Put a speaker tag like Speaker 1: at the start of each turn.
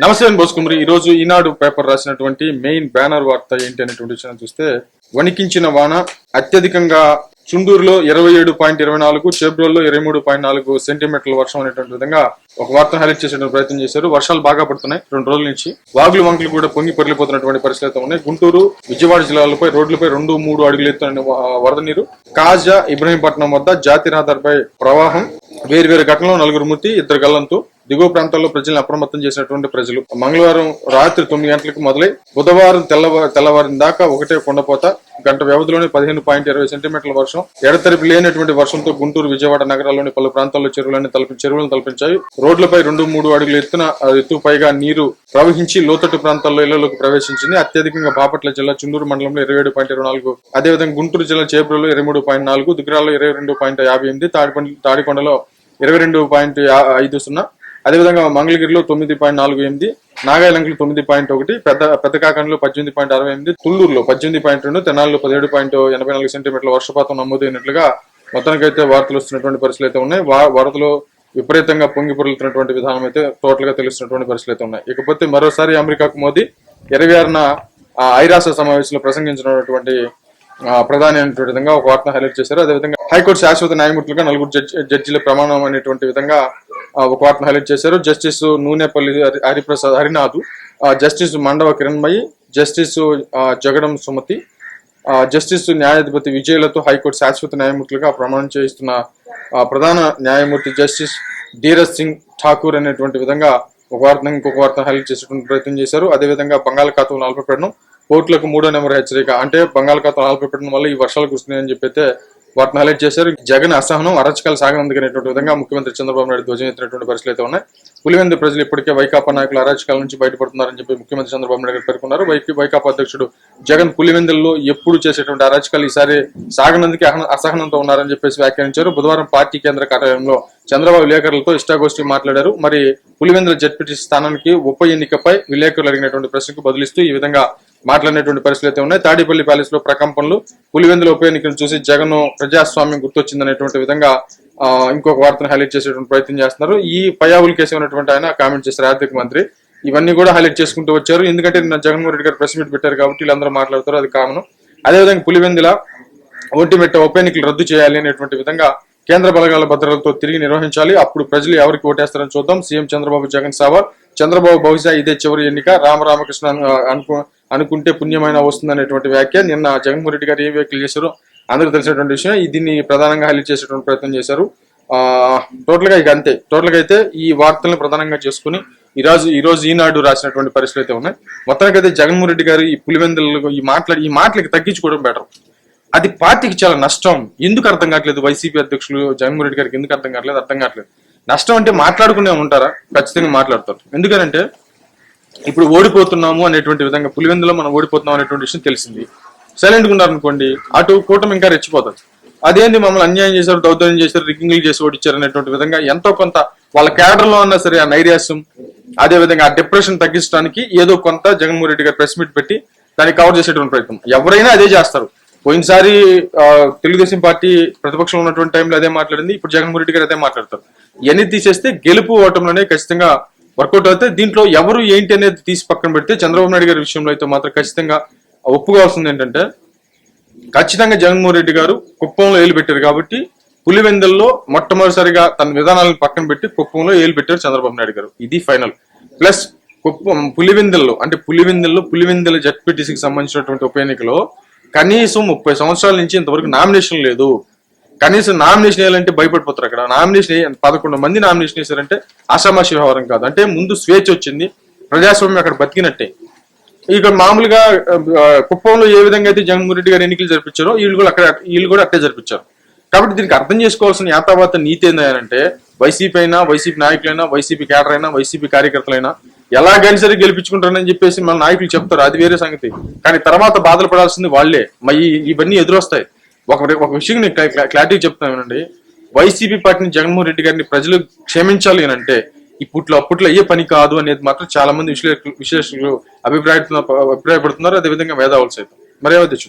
Speaker 1: నమస్తే అండి బోసుకుమరి. ఈ రోజు ఈనాడు పేపర్ రాసినటువంటి మెయిన్ బ్యానర్ వార్త ఏంటి అనేటువంటి విషయం చూస్తే వణికించిన వాన అత్యధికంగా చుండూరులో ఇరవై ఏడు పాయింట్ ఇరవై నాలుగు చేబ్రోల్లో ఇరవై మూడు పాయింట్ నాలుగు సెంటీమీటర్ల వర్షం అనేటువంటి విధంగా ఒక వార్తను హైలైట్ చేసేటువంటి ప్రయత్నం చేశారు. వర్షాలు బాగా పడుతున్నాయి రెండు రోజుల నుంచి. వాగులు వంకలు కూడా పొంగి పరిలిపోతున్నటువంటి పరిస్థితులు ఉన్నాయి. గుంటూరు విజయవాడ జిల్లాలపై రోడ్లపై రెండు మూడు అడుగులు ఎత్తున వరద నీరు. కాజా ఇబ్రహీంపట్నం వద్ద జాతీయ రహదారిపై ప్రవాహం. వేరు వేరు ఘటనలో నలుగురు మృతి ఇద్దరు గల్లంతు. దిగువ ప్రాంతాల్లో ప్రజలను అప్రమత్తం చేసినటువంటి ప్రజలు. మంగళవారం రాత్రి తొమ్మిది గంటలకు మొదలై బుధవారం తెల్లవారు తెల్లవారిన దాకా ఒకటే కొండపోత. గంట వ్యవధిలోనే పదిహేను పాయింట్ ఇరవై సెంటీమీటర్ల వర్షం. ఎడతెరిపి లేనటువంటి వర్షంతో గుంటూరు విజయవాడ నగరాల్లోని పలు ప్రాంతాల్లో చెరువులను తలపి చెరువులను తలపించాయి. రోడ్లపై రెండు మూడు అడుగుల ఎత్తున ఎత్తు పైగా నీరు ప్రవహించి లోతట్టు ప్రాంతాల్లో ఇళ్ళలోకి ప్రవేశించింది. అత్యధికంగా బాపట్ల జిల్లా చుండూరు మండలంలో ఇరవై ఏడు పాయింట్ ఇరవై నాలుగు అదేవిధంగా గుంటూరు జిల్లా చేబ్రోలో ఇరవై మూడు పాయింట్ నాలుగు దుగ్గరాల్లో ఇరవై రెండు పాయింట్ యాభై ఎనిమిది తాడిపండి తాడికొండలో ఇరవై రెండు పాయింట్ ఐదు సున్నా అదేవిధంగా మంగళగిరిలో తొమ్మిది పాయింట్ నాలుగు ఎనిమిది నాగాలంకలో తొమ్మిది పాయింట్ ఒకటి పెద్ద పెద్దకాకంలో పద్దెనిమిది పాయింట్ అరవై ఎనిమిది తుళ్ళూరులో పద్దెనిమిది పాయింట్ రెండు తెనాలిలో పదిహేడు పాయింట్ ఎనభై నాలుగు సెంటీమీటర్ల వర్షపాతం నమోదైనట్లుగా మొత్తానికైతే వార్తలు వస్తున్నటువంటి పరిస్థితులు అయితే ఉన్నాయి. వరదలు విపరీతంగా పొంగి పొరులుతున్నటువంటి విధానం అయితే టోటల్గా తెలుస్తున్నటువంటి పరిస్థితులు అయితే ఉన్నాయి. ఇకపోతే మరోసారి అమెరికాకు మోదీ ఇరవై ఆరున ఐరాస సమావేశంలో ప్రసంగించినటువంటి ప్రధాని అనేటువంటి విధంగా ఒక వార్తను హైలైట్ చేశారు. అదేవిధంగా హైకోర్టు శాశ్వత న్యాయమూర్తులుగా నలుగురు జడ్జి జడ్జిల ప్రమాణం అనేటువంటి విధంగా ఒక వార్తను హైలైట్ చేశారు. జస్టిస్ నూనెపల్లి హరిప్రసాద్ హరినాథ్ ఆ, జస్టిస్ మండవ కిరణ్మయి జస్టిస్ జగడం సుమతి ఆ, జస్టిస్ న్యాయాధిపతి విజయలతో హైకోర్టు శాశ్వత న్యాయమూర్తులుగా ప్రమాణం చేయిస్తున్న ప్రధాన న్యాయమూర్తి జస్టిస్ ధీరజ్ సింగ్ ఠాకూర్ అనేటువంటి విధంగా ఒక వార్తను ఇంకొక వార్తను హైలైట్ చేసేటువంటి ప్రయత్నం చేశారు. అదేవిధంగా బంగాళాఖాతం నలపపెట్టడం కోర్టులకు మూడో నెంబర్ హెచ్చరిక. అంటే బంగాళాఖాతం నలపపెట్టడం వల్ల ఈ వర్షాలు కురుస్తున్నాయని చెప్పి వాటిని హైలైట్ చేశారు. జగన్ అసహనం అరచకాలు సాగనందుకనేటువంటి విధంగా ముఖ్యమంత్రి చంద్రబాబు నాయుడు ధ్వజం ఎత్తినటువంటి పరిస్థితులు అయితే ఉన్నాయి. పులివెందు ప్రజలు ఇప్పటికే వైకాపా నాయకులు అరాచకాల నుంచి బయటపడుతున్నారని చెప్పి ముఖ్యమంత్రి చంద్రబాబు నాయుడు గారు పేర్కొన్నారు. వైకి వైకాపా అధ్యక్షుడు జగన్ పులివెందుల్లో ఎప్పుడు చేసేటువంటి అరాచకాలు ఈసారి సాగనందుకే అహన- అసహనంతో ఉన్నారని చెప్పేసి వ్యాఖ్యానించారు. బుధవారం పార్టీ కేంద్ర కార్యాలయంలో చంద్రబాబు విలేకరులతో ఇష్టాగోష్ఠి మాట్లాడారు. మరి పులివెందుల జడ్పీటీ స్థానానికి ఉప ఎన్నికపై విలేకరులు అడిగినటువంటి ప్రశ్నకు బదులిస్తూ ఈ విధంగా మాట్లాడినటువంటి పరిస్థితులు అయితే ఉన్నాయి. తాడేపల్లి ప్యాలెస్లో ప్రకంపనలు పులివెందుల ఉప ఎన్నికను చూసి జగన్ ప్రజాస్వామ్యం గుర్తొచ్చిందనేటువంటి విధంగా ఇంకొక వార్తను హైలైట్ చేసేటువంటి ప్రయత్నం చేస్తున్నారు. ఈ పయావులు కేసు ఉన్నటువంటి ఆయన కామెంట్ చేశారు ఆర్థిక మంత్రి. ఇవన్నీ కూడా హైలైట్ చేసుకుంటూ వచ్చారు. ఎందుకంటే నిన్న జగన్మోహన్ రెడ్డి గారు ప్రెస్ మీట్ పెట్టారు కాబట్టి వీళ్ళందరూ మాట్లాడతారు. అది కామన్. అదేవిధంగా పులివెందుల ఒంటిమిట్ట ఉప ఎన్నికలు రద్దు చేయాలి అనేటువంటి విధంగా కేంద్ర బలగాల భద్రతలతో తిరిగి నిర్వహించాలి. అప్పుడు ప్రజలు ఎవరికి ఓటేస్తారని చూద్దాం. సీఎం చంద్రబాబు జగన్ సవాల్ చంద్రబాబు బహుశా ఇదే చివరి ఎన్నిక. రామరామకృష్ణ అనుకు అనుకుంటే పుణ్యమైన వస్తుందనేటువంటి వ్యాఖ్య నిన్న జగన్మోహన్ రెడ్డి గారు ఏ వ్యాఖ్యలు చేశారో అందరూ తెలిసినటువంటి విషయం దీన్ని ప్రధానంగా హైలైట్ చేసేటువంటి ప్రయత్నం చేశారు. ఆ టోటల్గా ఇక అంతే. టోటల్గా అయితే ఈ వార్తలను ప్రధానంగా చేసుకుని ఈ రోజు ఈ రోజు ఈనాడు రాసినటువంటి పరిస్థితులు అయితే ఉన్నాయి. మొత్తానికి అయితే జగన్మోహన్ రెడ్డి గారు ఈ పులివెందులు ఈ మాట్లాడి ఈ మాటలకి తగ్గించుకోవడం బెటర్. అది పార్టీకి చాలా నష్టం. ఎందుకు అర్థం కావట్లేదు? వైసీపీ అధ్యక్షులు జగన్మోహన్ రెడ్డి గారికి ఎందుకు అర్థం కావట్లేదు? అర్థం కావట్లేదు. నష్టం అంటే మాట్లాడుకునే ఉంటారా? ఖచ్చితంగా మాట్లాడతారు. ఎందుకనంటే ఇప్పుడు ఓడిపోతున్నాము అనేటువంటి విధంగా పులివెందులో మనం ఓడిపోతున్నాం అనేటువంటి విషయం తెలిసింది. సైలెంట్గా ఉన్నారనుకోండి అటు కూటమి ఇంకా రెచ్చిపోతుంది అదేంటి మమ్మల్ని అన్యాయం చేశారు దౌర్జన్యం చేశారు రిగ్గింగ్లు చేసి ఓడిచ్చారు అనేటువంటి విధంగా ఎంతో కొంత వాళ్ళ క్యాడర్లో ఉన్నా సరే ఆ నైరాస్యం అదే విధంగా ఆ డిప్రెషన్ తగ్గించడానికి ఏదో కొంత జగన్మోహన్ రెడ్డి గారు ప్రెస్ మీట్ పెట్టి దాన్ని కవర్ చేసేటువంటి ప్రయత్నం. ఎవరైనా అదే చేస్తారు. పోయినసారి తెలుగుదేశం పార్టీ ప్రతిపక్షంలో ఉన్నటువంటి టైంలో అదే మాట్లాడింది ఇప్పుడు జగన్మోహన్ రెడ్డి గారు అదే మాట్లాడతారు. ఇవన్నీ తీసేస్తే గెలుపు ఓటంలోనే ఖచ్చితంగా వర్కౌట్ అయితే దీంట్లో ఎవరు ఏంటి అనేది తీసి పక్కన పెడితే చంద్రబాబు నాయుడు గారి విషయంలో అయితే మాత్రం ఖచ్చితంగా ఒప్పుకోవాల్సింది ఏంటంటే ఖచ్చితంగా జగన్మోహన్ రెడ్డి గారు కుప్పంలో ఏలు పెట్టారు కాబట్టి పులివెందుల్లో మొట్టమొదటిసారిగా తన విధానాలను పక్కన పెట్టి కుప్పంలో ఏలు పెట్టారు చంద్రబాబు నాయుడు గారు. ఇది ఫైనల్. ప్లస్ కుప్పం పులివెందుల్లో అంటే పులివెందుల్లో పులివెందుల జడ్పీటీసీకి సంబంధించినటువంటి ఉప ఎన్నికలో కనీసం ముప్పై సంవత్సరాల నుంచి ఇంతవరకు నామినేషన్ లేదు. కనీసం నామినేషన్ వేయాలంటే భయపడిపోతారు అక్కడ. నామినేషన్ పదకొండు మంది నామినేషన్ వేశారంటే ఆషామాషి వ్యవహారం కాదు. అంటే ముందు స్వేచ్ఛ వచ్చింది ప్రజాస్వామ్యం అక్కడ బతికినట్టే. ఇక మామూలుగా కుప్పంలో ఏ విధంగా అయితే జగన్మోహన్ రెడ్డి గారు ఎన్నికలు జరిపించారో వీళ్ళు కూడా అక్కడ వీళ్ళు కూడా అట్టే జరిపించారు. కాబట్టి దీనికి అర్థం చేసుకోవాల్సిన యాతావాత నీతి ఏంటంటే వైసీపీ అయినా వైసీపీ నాయకులైనా వైసీపీ క్యాడర్ అయినా వైసీపీ కార్యకర్తలైనా ఎలా కానీ గెలిపించుకుంటారని చెప్పేసి మన నాయకులు చెప్తారు. అది వేరే సంగతి. కానీ తర్వాత బాధలు పడాల్సింది వాళ్ళే. మరి ఇవన్నీ ఎదురొస్తాయి. ఒక ఒక విషయం నేను క్లా- క్లారిటీ చెప్తానండి వైసీపీ పార్టీని జగన్మోహన్ రెడ్డి గారిని ప్రజలు క్షమించాలి అని అంటే ఇప్పట్లో అప్పట్లో అయ్యే పని కాదు అనేది మాత్రం చాలా మంది విశ్లేషకులు విశ్లేషకులు అభిప్రాయ అభిప్రాయపడుతున్నారు. అదేవిధంగా మేధావులు సైతం. మరేమో తెచ్చు